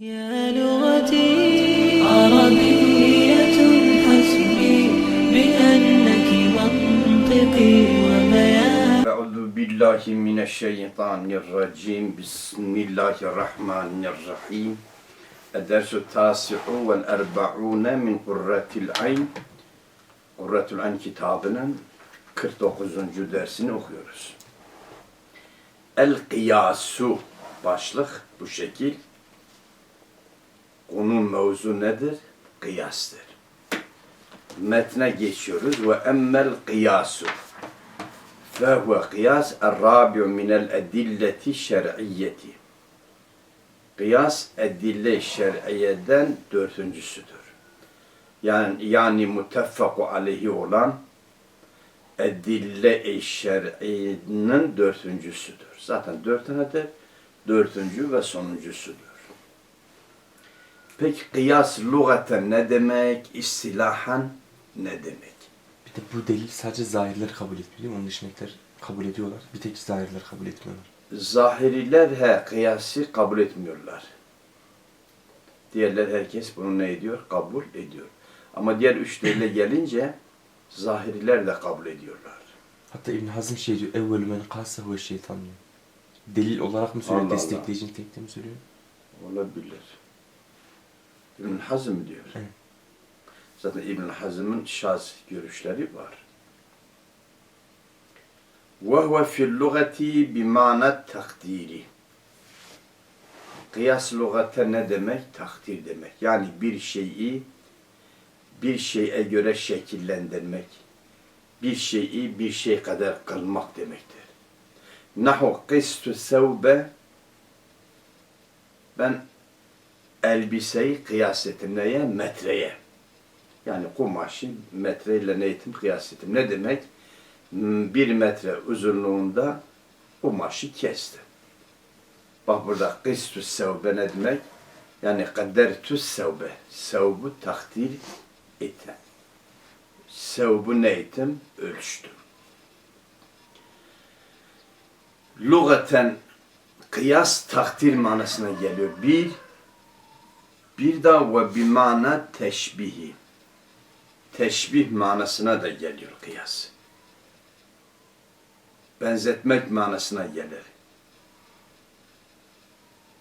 يا لغتي عربية حسبي بأنك منطقي وبياني أعوذ بالله من الشيطان الرجيم بسم الله الرحمن الرحيم الدرس التاسع والأربعون من قرة العين قرة العين kitabının 49. dersini okuyoruz. El kıyasu başlık bu şekil. Konu mevzu nedir? Kıyastır. Metne geçiyoruz. Ve emmel kıyasu. Fehve kıyas errabi'u minel edilleti şer'iyyeti. Kıyas edille şer'iyeden dördüncüsüdür. Yani, yani muteffaku aleyhi olan edille-i şer'inin dördüncüsüdür. Zaten dört tanedir. Dördüncü ve sonuncusudur. Peki kıyas lügaten ne demek? İstilahan ne demek? Bir de bu delil sadece zahirler kabul etmiyor. Onun dışındakiler kabul ediyorlar. Bir tek zahirler kabul etmiyorlar. Zahiriler he kıyası kabul etmiyorlar. Diğerler herkes bunu ne ediyor? Kabul ediyor. Ama diğer üç delile gelince zahiriler de kabul ediyorlar. Hatta İbn Hazm şey diyor. Evvelü men kâse huve şeytan diyor. Delil olarak mı söylüyor? Allah Allah. Destekleyici nitelikte mi söylüyor? Olabilir. İbn Hazm diyor. Hı. Zaten İbn Hazm'ın şaz görüşleri var. Ve huve fil lugati bi mana takdiri. Kıyas lugate ne demek? Takdir demek. Yani bir şeyi bir şeye göre şekillendirmek, bir şeyi bir şey kadar kılmak demektir. Nahu kıstü sevbe ben elbiseyi kıyas ettim neye? Metreye. Yani kumaşı metreyle ne ettim? Kıyas ettim. Ne demek? Hmm, Bir metre uzunluğunda kumaşı kestim. Bak burada kıstü sevbe ne demek? Yani kaddertü sevbe. Sevbu takdir ettim. Sevbu ne ettim? Ölçtüm. Lugaten kıyas takdir manasına geliyor. Bir, bir de ve bir mana teşbihi. Teşbih manasına da geliyor kıyas. Benzetmek manasına gelir.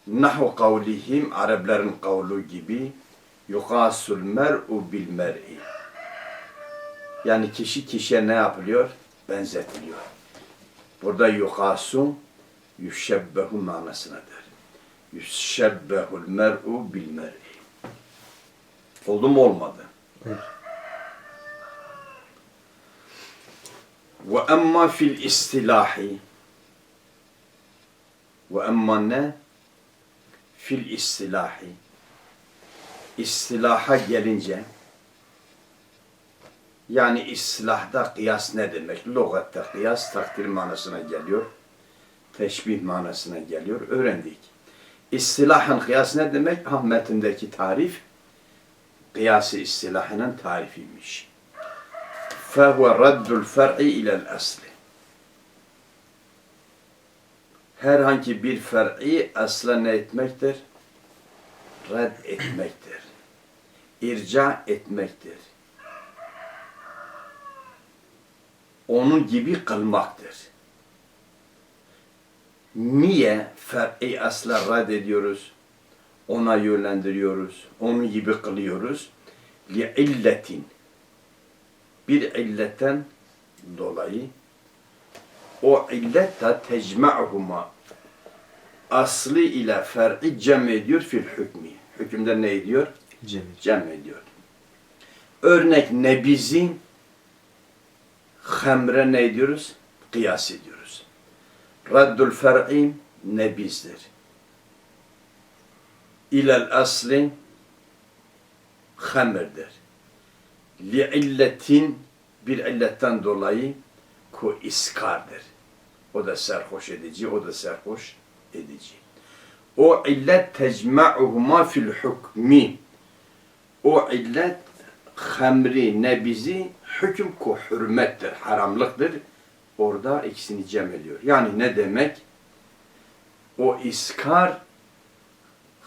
Nahu kavlihim Arapların kavlu gibi yukasul mer'u bil mer'i. Yani kişi kişiye ne yapılıyor? Benzetiliyor. Burada yukasu yüşebbehu manasınadır. Yüşebbehul mer'u bil mer'i. Oldu mu olmadı? Evet. Ve emma fil istilahi ve emma ne? Fil istilahi İstilaha gelince yani istilahda kıyas ne demek? Lugatta kıyas takdir manasına geliyor. Teşbih manasına geliyor. Öğrendik. İstilahın kıyas ne demek? Ha metindeki tarif kıyası istilahının tarifiymiş. فَهُوَ رَدُّ الْفَرْعِ اِلَى الْأَصْلِ Herhangi bir fer'i asla ne etmektir? Red etmektir. İrca etmektir. Onun gibi kılmaktır. Niye fer'i asla red ediyoruz? ona yönlendiriyoruz. Onun gibi kılıyoruz. Li illetin bir illetten dolayı o illet de tecma'huma aslı ile fer'i cem ediyor fil hükmü. Hükümde ne ediyor? Cem, cem ediyor. Örnek nebizi hemre ne ediyoruz? Kıyas ediyoruz. Raddul fer'i nebizdir. İlel asli hamirdir li illetin bir illetten dolayı ku iskardır. O da serhoş edici, o da serhoş edici. O illet tecma'uhuma fil hukmi. O illet hamri, nebizi hüküm ku hürmettir, haramlıktır. Orada ikisini cem ediyor. Yani ne demek? O iskar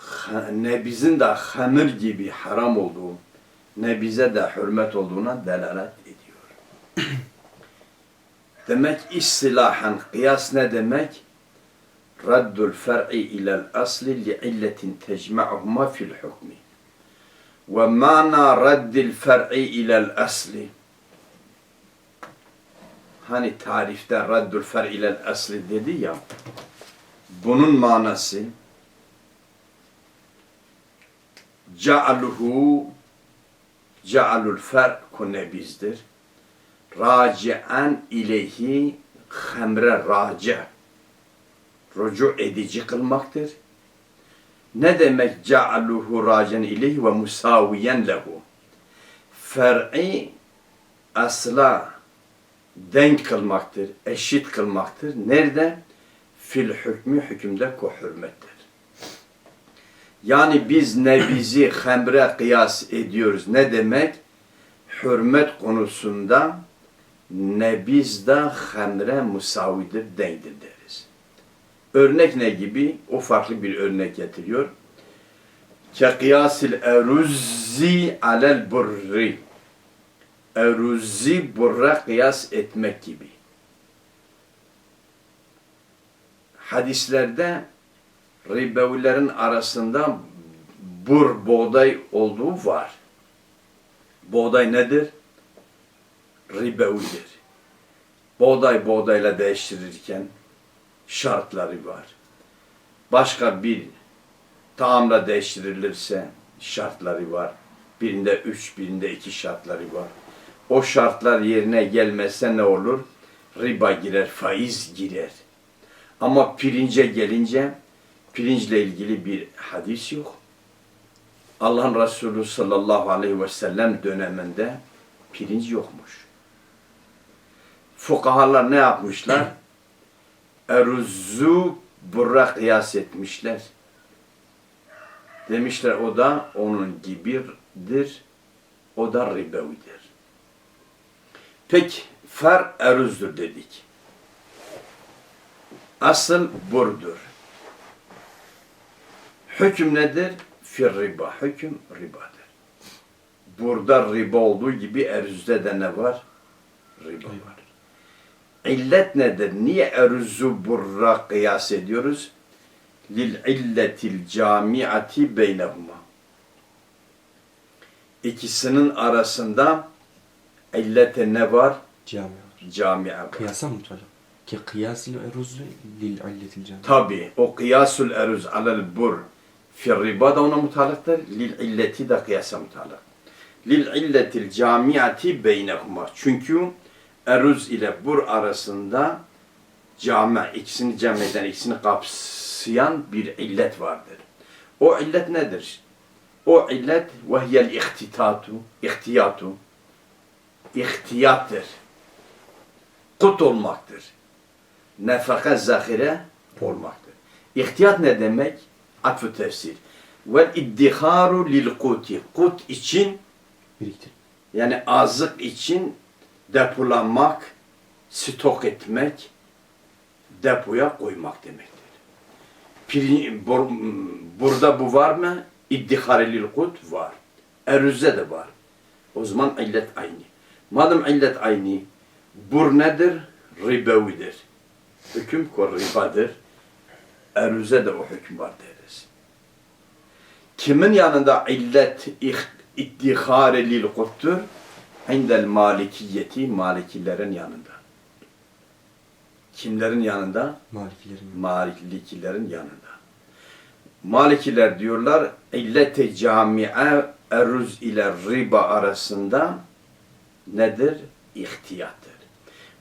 ha- nebizin de hamur gibi haram olduğu, nebize de hürmet olduğuna delalet ediyor. demek istilahen kıyas ne demek? Raddul fer'i ilel asli li illetin tecma'uhuma fil hukmi. Ve mana raddil fer'i ilel asli. Hani tarifte raddul fer'i ilel asli dedi ya. Bunun manası cealuhu cealul fer kunebizdir. Raci'en ileyhi hamre raci. Rucu edici kılmaktır. Ne demek cealuhu racen ileyhi ve musaviyen lehu? Fer'i asla denk kılmaktır, eşit kılmaktır. Nerede? Fil hükmü hükümde ko hürmettir. Yani biz nebizi hemre kıyas ediyoruz. Ne demek? Hürmet konusunda nebiz de hemre musavidir, denktir deriz. Örnek ne gibi? O farklı bir örnek getiriyor. Ke kıyasil eruzzi alel burri. Eruzzi burra kıyas etmek gibi. Hadislerde ribevilerin arasında bur, buğday olduğu var. Buğday nedir? Ribevidir. Buğday buğdayla değiştirirken şartları var. Başka bir taamla değiştirilirse şartları var. Birinde üç, birinde iki şartları var. O şartlar yerine gelmezse ne olur? Riba girer, faiz girer. Ama pirince gelince pirinçle ilgili bir hadis yok. Allah'ın Resulü sallallahu aleyhi ve sellem döneminde pirinç yokmuş. Fukahalar ne yapmışlar? Eruzu burra kıyas etmişler. Demişler o da onun gibidir. O da ribevidir. Peki fer eruzdur dedik. Asıl burdur. Hüküm nedir? Fir riba. Hüküm ribadır. Burada riba olduğu gibi erüzde de ne var? Riba var. İllet nedir? Niye erüzü burra kıyas ediyoruz? Lil illetil camiati beynehuma. İkisinin arasında illete ne var? Cami var. Camia var. Kıyasa mı hocam? Ki kıyasil eruzu lil illetil cami. Tabi o kıyasul eruz alel bur fir riba da ona mutalıktır. Lil illeti de kıyasa mutalık. Lil illetil camiati beynehuma. Çünkü eruz ile bur arasında cami, ikisini cem eden, ikisini kapsayan bir illet vardır. O illet nedir? O illet vehiyel ihtitatu, ihtiyatu, ihtiyattır. Kut olmaktır. Nefaka zahire olmaktır. İhtiyat ne demek? Atfı tefsir. Vel iddiharu lil kuti. Kut için Biriktir. yani azık için depolamak, stok etmek, depoya koymak demektir. Piri- bur- burada bu var mı? İddihari lil kut var. Erüzde de var. O zaman illet aynı. Madem illet aynı, bur nedir? Ribevidir. Hüküm ko ribadır. Erüze de o hüküm var deriz. Kimin yanında illet ih- iddihari lil kuttur? İndel malikiyeti, malikilerin yanında. Kimlerin yanında? Malikilerin. Malikilerin yanında. Malikiler diyorlar illet-i cami'e eruz ile riba arasında nedir? İhtiyattır.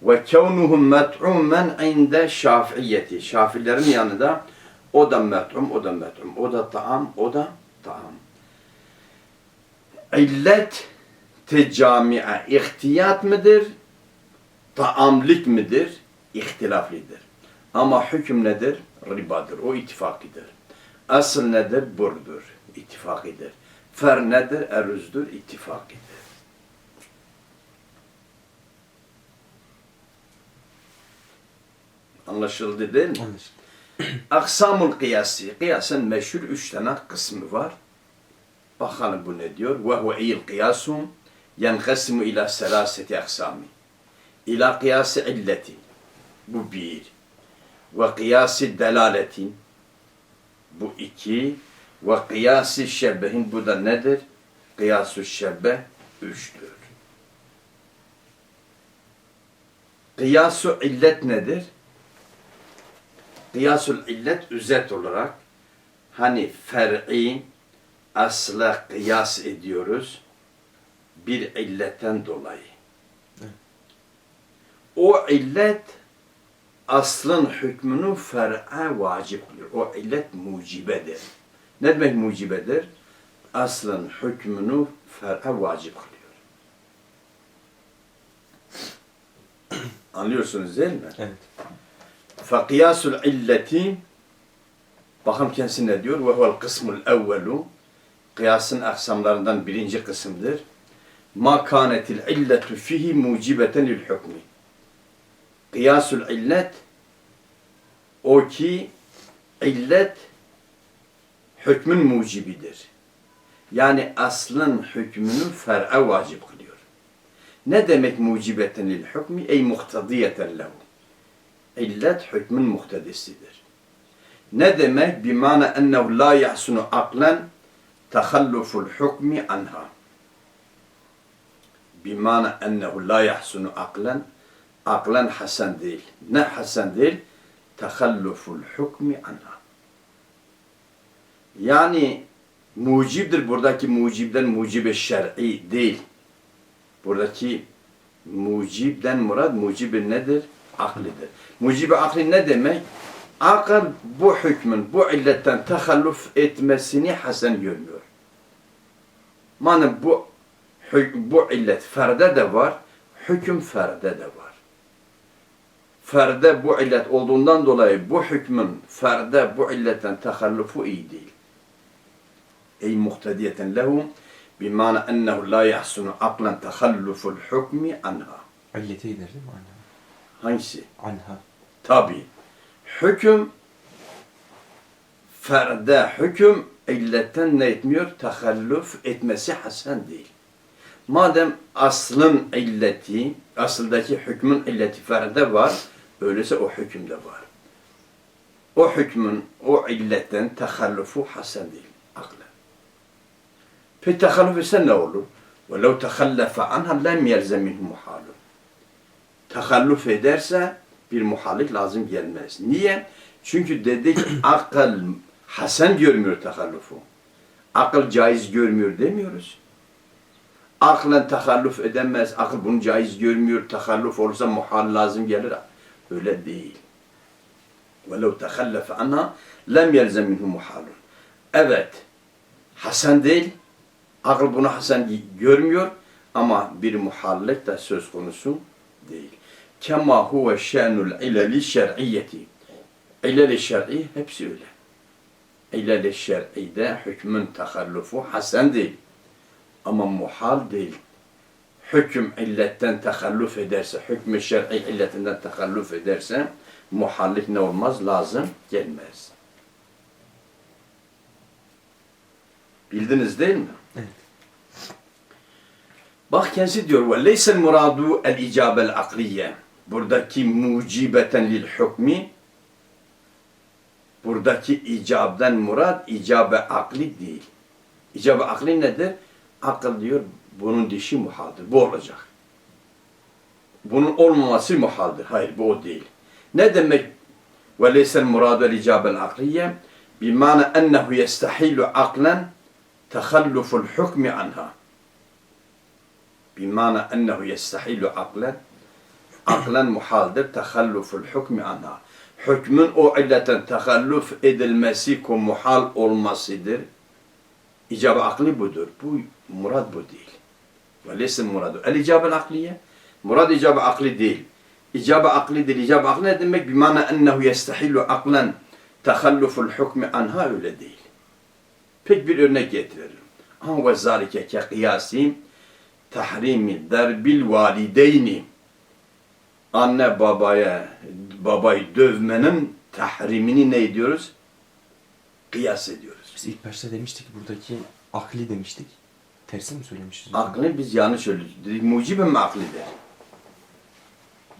Ve kevnuhum met'umen inde şafiiyeti. Şafilerin yanında o da met'um, o da met'um, o da taam, o da taam. İllet tecami'e ihtiyat mıdır? Taamlik midir? İhtilaflidir. Ama hüküm nedir? Ribadır. O ittifakidir. Asıl nedir? Burdur. İttifakidir. Fer nedir? Erüzdür. İttifakidir. Anlaşıldı değil mi? Anlaşıldı. Aksamul kıyası. Kıyasın meşhur üç tane kısmı var. Bakalım bu ne diyor? Ve huve iyil kıyasum yenkasimu ila selaseti aksami. İla kıyası illeti. Bu bir. Ve kıyası delaletin. Bu iki. Ve kıyası şebbehin. Bu da nedir? Kıyasu şebbeh üçtür. Kıyasu illet nedir? Kıyasul illet üzet olarak hani fer'i asla kıyas ediyoruz bir illetten dolayı. O illet aslın hükmünü fer'a vacip kılıyor. O illet mucibedir. Ne demek mucibedir? Aslın hükmünü fer'a vacip kılıyor. Anlıyorsunuz değil mi? Evet. فقياس العلة Bakalım kendisi ne diyor? Ve huvel kısmul evvelu Kıyasın aksamlarından birinci kısımdır. Ma kanetil illetu fihi mucibeten lil hukmi. Kıyasul illet o ki illet hükmün mucibidir. Yani aslın hükmünü fer'a vacip kılıyor. Ne demek mucibeten lil hukmi? Ey muhtadiyeten lehu. İllet hükmün muhtedisidir. Ne demek? Bimana ennehu la yahsunu aklen tehalluful hukmi anha. Bimana ennehu la yahsunu aklen aklen hasen değil. Ne hasen değil? Tehalluful hukmi anha. Yani mucibdir buradaki mucibden mucibe şer'i değil. Buradaki mucibden murad mucibi nedir? Aklidir. Mucibi akli ne demek? Akıl bu hükmün, bu illetten tehalluf etmesini hasen görmüyor. Madem bu bu illet ferde de var, hüküm ferde de var. Ferde bu illet olduğundan dolayı bu hükmün ferde bu illetten tehallufu iyi değil. Ey muhtediyeten lehu bimana ennehu la yahsunu aklen tehalluful hukmi anha. İllete gider değil mi? Anha. Hangisi? Anha. Tabi. Hüküm ferde hüküm illetten ne etmiyor? Tehalluf etmesi hasen değil. Madem aslın illeti, asıldaki hükmün illeti ferde var, öyleyse o hükümde var. O hükmün, o illetten tehallufu hasen değil, aklen. Peki tehalluf etse ne olur? وَلَوْ تَخَلَّفَ عَنْهَا لَمْ يَلْزَمْ مِنْهُ مُحَالٌ Tehalluf ederse bir muhallik lazım gelmez. Niye? Çünkü dedik akıl hasen görmüyor tehallufu. Akıl caiz görmüyor demiyoruz. Aklen tehalluf edemez, akıl bunu caiz görmüyor, tehalluf olursa muhal lazım gelir. Öyle değil. وَلَوْ تَخَلَّفَ عَنْهَا لَمْ يَلْزَمْ مِنْهُ مُحَالٌ Evet, hasen değil, akıl bunu hasen görmüyor ama bir muhallik de söz konusu değil. Kema huve şenul ileli şer'iyyeti. İleli şer'i hepsi öyle. İleli şer'ide hükmün tehallufu hasen değil. Ama muhal değil. Hüküm illetten tehalluf ederse, hükmü şer'i illetinden tehalluf ederse muhallik ne olmaz? Lazım gelmez. Bildiniz değil mi? Evet. Bak kendisi diyor ve leysel muradu el icabel akliye Buradaki mucibeten lil hukmi buradaki icabden murad icabe akli değil. İcabe akli nedir? Akıl diyor bunun dişi muhaldir. Bu olacak. Bunun olmaması muhaldir. Hayır bu o değil. Ne demek ve leysel muradu el icabel akliye? Bimana ennehu yestahilu aklen tehalluful hukmi anha. بمعنى أنه يستحيل عقلا aklen muhaldir tehalluful hükmü anha. Hükmün o illeten tehalluf edilmesi ko muhal olmasıdır. İcab-ı akli budur. Bu murad bu değil. Veleysin muradu. El icab-ı akliye. Murad icab-ı akli değil. İcab-ı akli değil. İcab-ı akli ne demek? Bimana ennehu yestahillu aklen tehalluful hükmü anha öyle değil. Pek bir örnek getirelim. An ve zalike ke kıyasi tahrimi derbil valideyni anne babaya babayı dövmenin tahrimini ne ediyoruz? Kıyas ediyoruz. Biz ilk başta demiştik buradaki akli demiştik. Tersi mi söylemişiz? Aklı biz yanlış söylüyoruz. Dedik muciben mi aklidir?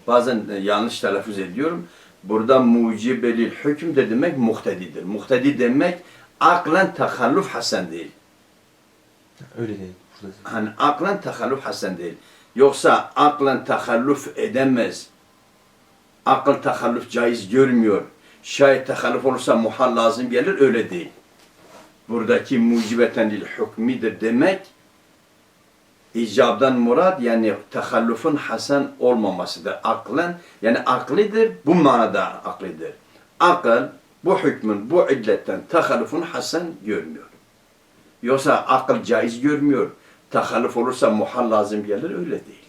Bazen e, yanlış telaffuz ediyorum. Burada mucibelil hüküm de demek muhtedidir. Muhtedi demek aklen tehalluf hasen değil. Öyle dedik burada. Hani aklen tehalluf hasen değil. Yoksa aklen tehalluf edemez. Akıl tehalluf caiz görmüyor. Şayet tehalluf olursa muhal lazım gelir öyle değil. Buradaki mucibeten lil hükmidir demek icabdan murad yani tehallufun hasen olmamasıdır. Aklen yani aklidir bu manada aklidir. Akıl bu hükmün bu illetten tehallufun hasen görmüyor. Yoksa akıl caiz görmüyor. Tahalluf olursa muhal lazım gelir öyle değil.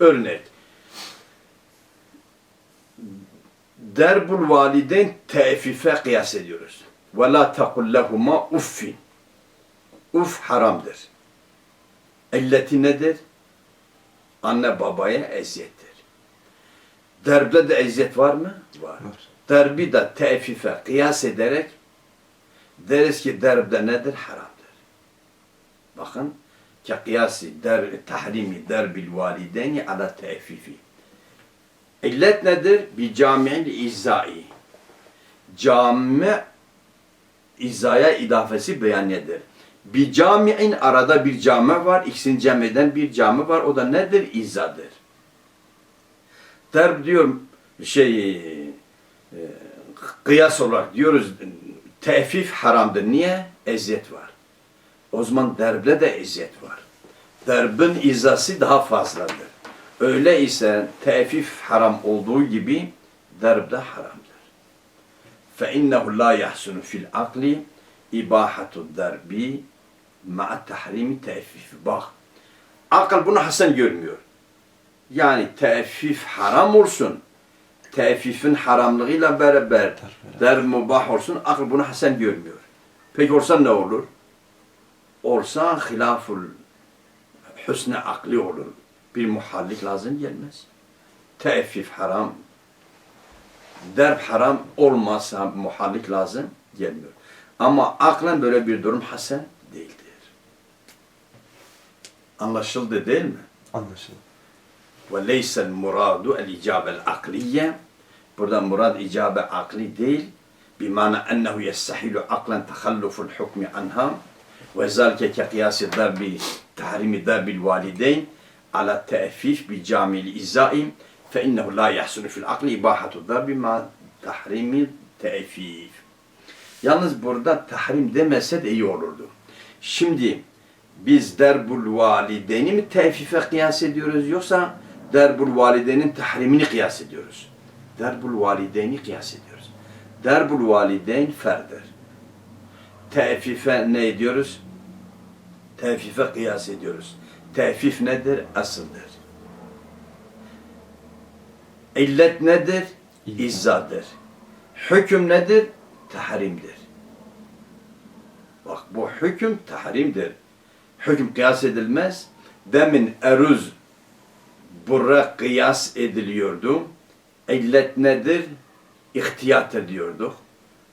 Örnek. Derbul valideyn tefife kıyas ediyoruz. Ve la tekul lehuma uffin. Uf haramdır. İlleti nedir? Anne babaya eziyettir. Derbde de eziyet var mı? Var. Var. Derbi de tefife kıyas ederek deriz ki derbde nedir? Haramdır. Bakın ki kıyası der, tahrimi derbil valideyni ala tefifi. İllet nedir? Bi cami'il izzai. Cami izaya idafesi beyan nedir? Bi cami'in arada bir cami var. İkisini cem eden bir cami var. O da nedir? İzzadır. Derb diyor şey e, kıyas olarak diyoruz tefif haramdır. Niye? Eziyet var. O zaman derble de eziyet var. Derbin izası daha fazladır. Öyle ise tefif haram olduğu gibi derb de haramdır. فَاِنَّهُ لَا يَحْسُنُ فِي الْعَقْلِ اِبَاحَةُ الدَّرْبِ مَعَ تَحْرِيمِ تَفِّف Bak, akıl bunu hasen görmüyor. Yani tefif haram olsun, tefifin haramlığıyla beraber der mubah olsun, akıl bunu hasen görmüyor. Peki olsa ne olur? Olsa hilaful hüsne akli olur. Bir muhallik lazım gelmez. Tefif haram, derb haram olmazsa muhallik lazım gelmiyor. Ama aklen böyle bir durum hasen değildir. Anlaşıldı değil mi? Anlaşıldı. Ve leysel muradu el icabel akliye. Burada murad icabe akli değil. Bimana ennehu yestahilu aklen tehalluful hukmi anha. Ve zalike ke kıyası darbi tahrimi darbil valideyn ala te'fif bi camil izai fe innehu la yahsunu fil akli ibahatu darbi ma tahrimi te'fif. Yalnız burada tahrim demese de iyi olurdu. Şimdi biz derbul valideyni mi tevfife kıyas ediyoruz yoksa derbul validenin tahrimini kıyas ediyoruz? Derbul valideyni kıyas ediyoruz. Derbul valideyn ferdir. Tevfife ne ediyoruz? Tevfife kıyas ediyoruz. Tevfif nedir? Asıldır. İllet nedir? İzzadır. Hüküm nedir? Tahrimdir. Bak bu hüküm tahrimdir. Hüküm kıyas edilmez. Demin eruz burra kıyas ediliyordu. İllet nedir? İhtiyat ediyorduk.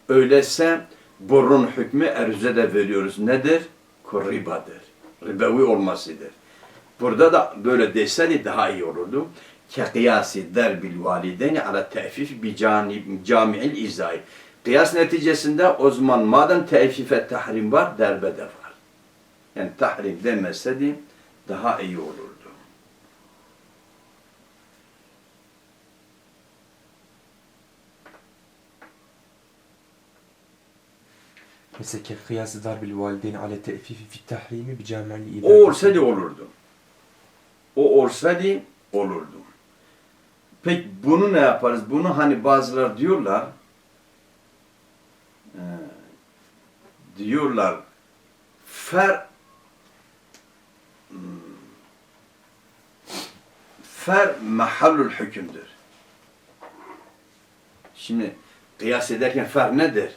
Öyleyse burun hükmü eruze de veriyoruz. Nedir? Ribadır. Ribevi olmasıdır. Burada da böyle deseydi daha iyi olurdu. Ke kıyasi derbil valideyni ala tefif bi cami'il izai. Kıyas neticesinde o zaman madem tefife tahrim var, derbe de var. Yani tahrim demeseydi daha iyi olurdu. Mesela ki kıyası darbil valideyni ale te'fifi fi tahrimi bi cami'li O olsaydı olurdu. O olsaydı olurdu. Peki bunu ne yaparız? Bunu hani bazılar diyorlar e, diyorlar fer hmm, fer mahallul hükümdür. Şimdi kıyas ederken fer nedir?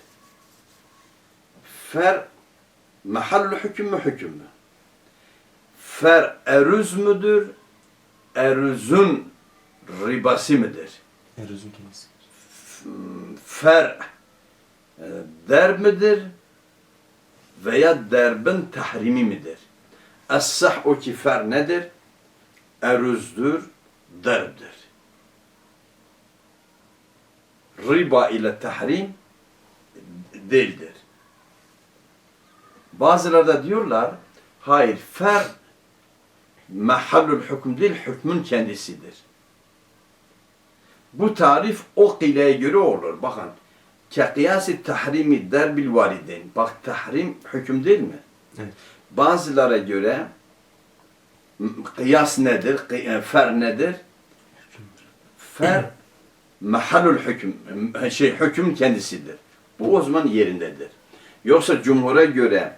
Fer mahallul hüküm mü hüküm mü? Fer erüz müdür? Erüzün ribası mıdır? Eruzun kendisi. f- fer e, derb midir veya derbin tahrimi midir? Es-sah o ki fer nedir? Erüzdür, derbdir. Riba ile tahrim değildir. Bazıları da diyorlar, hayır fer mahallül hüküm değil, hükmün kendisidir. Bu tarif o kıleye göre olur. Bakın, ke kıyası tahrimi derbil valideyn. Bak tahrim hüküm değil mi? Evet. Bazılara göre kıyas nedir? E, Fer nedir? Fer mahallül hüküm, m- şey hüküm kendisidir. Bu o zaman yerindedir. Yoksa cumhura göre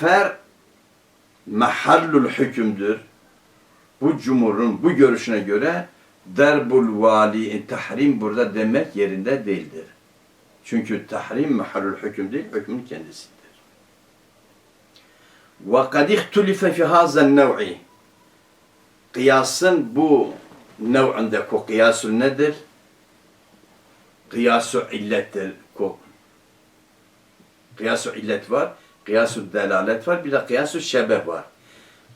fer mehallül hükümdür. Bu cumhurun bu görüşüne göre derbul vali e, tahrim burada demek yerinde değildir. Çünkü tahrim mehallül hüküm değil, hükmün kendisidir. Ve kad ihtulife fi hazen nev'i Kıyasın bu nev'inde ko kıyasul nedir? Kıyasu illettir ko. Kıyasu illet var kıyasu delalet var, bir de kıyasu şebeh var.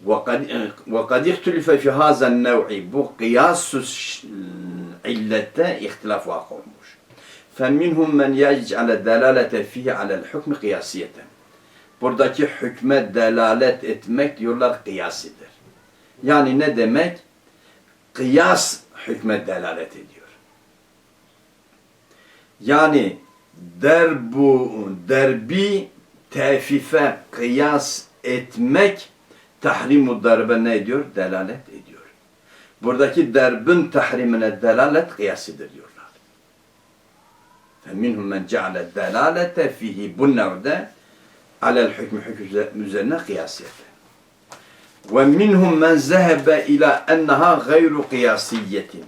وَقَدْ وَقَدْ اِخْتُلِفَ فِي هَذَا النَّوْعِ Bu kıyasu ş- illette ihtilaf vakı olmuş. فَمِنْهُمْ مَنْ يَجْعَلَ دَلَالَةَ فِيهِ عَلَى الْحُكْمِ قِيَاسِيَةً Buradaki hükme delalet etmek diyorlar kıyasidir. Yani ne demek? Kıyas hükme delalet ediyor. Yani derbu, derbi tefife kıyas etmek tahrimu darbe ne ediyor? Delalet ediyor. Buradaki derbin tahrimine delalet kıyasıdır diyorlar. فَمِنْهُمْ مَنْ جَعَلَ الدَّلَالَةَ فِيهِ Bu nevde alel hükmü hükmü üzerine kıyasiyete. Ve minhum men zehebe ila enneha gayru kıyasiyetin.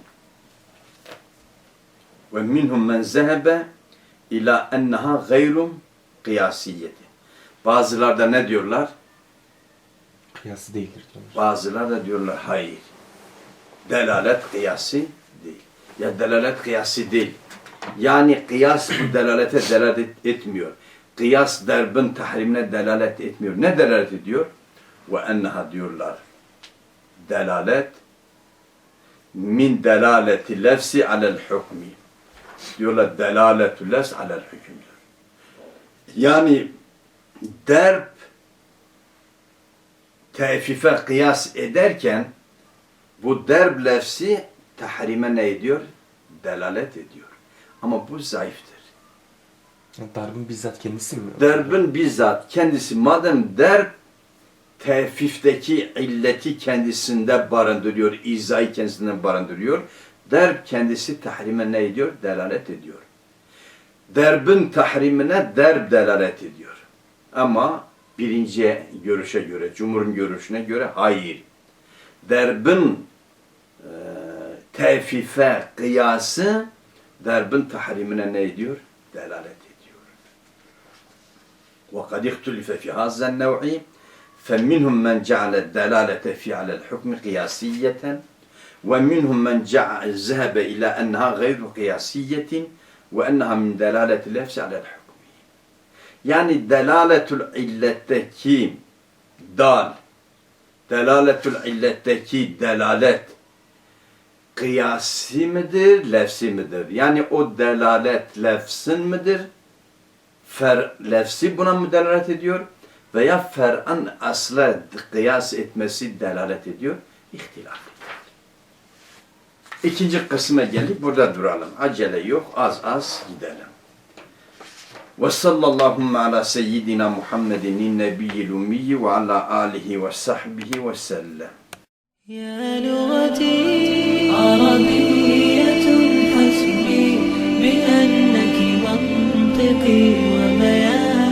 Ve minhum men zehebe ila enneha gayru kıyasiyetin. Bazılar da ne diyorlar? Kıyası değildir diyorlar. Bazılar da diyorlar hayır. Delalet kıyası değil. Ya delalet kıyası değil. Yani kıyas bu delalete delalet etmiyor. Kıyas derbin tahrimine delalet etmiyor. Ne delalet ediyor? Ve enneha diyorlar. Delalet min delaleti lefsi alel hükmi. Diyorlar delaletü lefs alel hükümdür. Yani derb tefife kıyas ederken bu derb lefsi tahrime ne ediyor? Delalet ediyor. Ama bu zayıftır. Darbın bizzat kendisi mi? Derbin bizzat kendisi madem derb tefifteki illeti kendisinde barındırıyor, izayı kendisinden barındırıyor. Derb kendisi tahrime ne ediyor? Delalet ediyor. Derbin tahrimine derb delalet ediyor. Ama birinci görüşe göre, cumhurun görüşüne göre hayır. Derbin e, tefife kıyası derbin tahrimine ne ediyor? Delalet ediyor. وقد اختلف في هذا النوع فمنهم من جعل الدلالة في على الحكم قياسية ومنهم من جعل ذهب إلى أنها غير قياسية وأنها من دلالة اللفظ على الحكم yani delaletül illetteki dal, delaletül illetteki delalet kıyasi midir, lefsi midir? Yani o delalet lefsin midir? Fer, lefsi buna mı delalet ediyor? Veya fer'an asla kıyas etmesi delalet ediyor? İhtilaf. İkinci kısma gelip burada duralım. Acele yok, az az gidelim. وصلى اللهم على سيدنا محمد النبي الأمي وعلى آله وصحبه وسلم. يا لغتي عربية حسبي بأنك منطقي.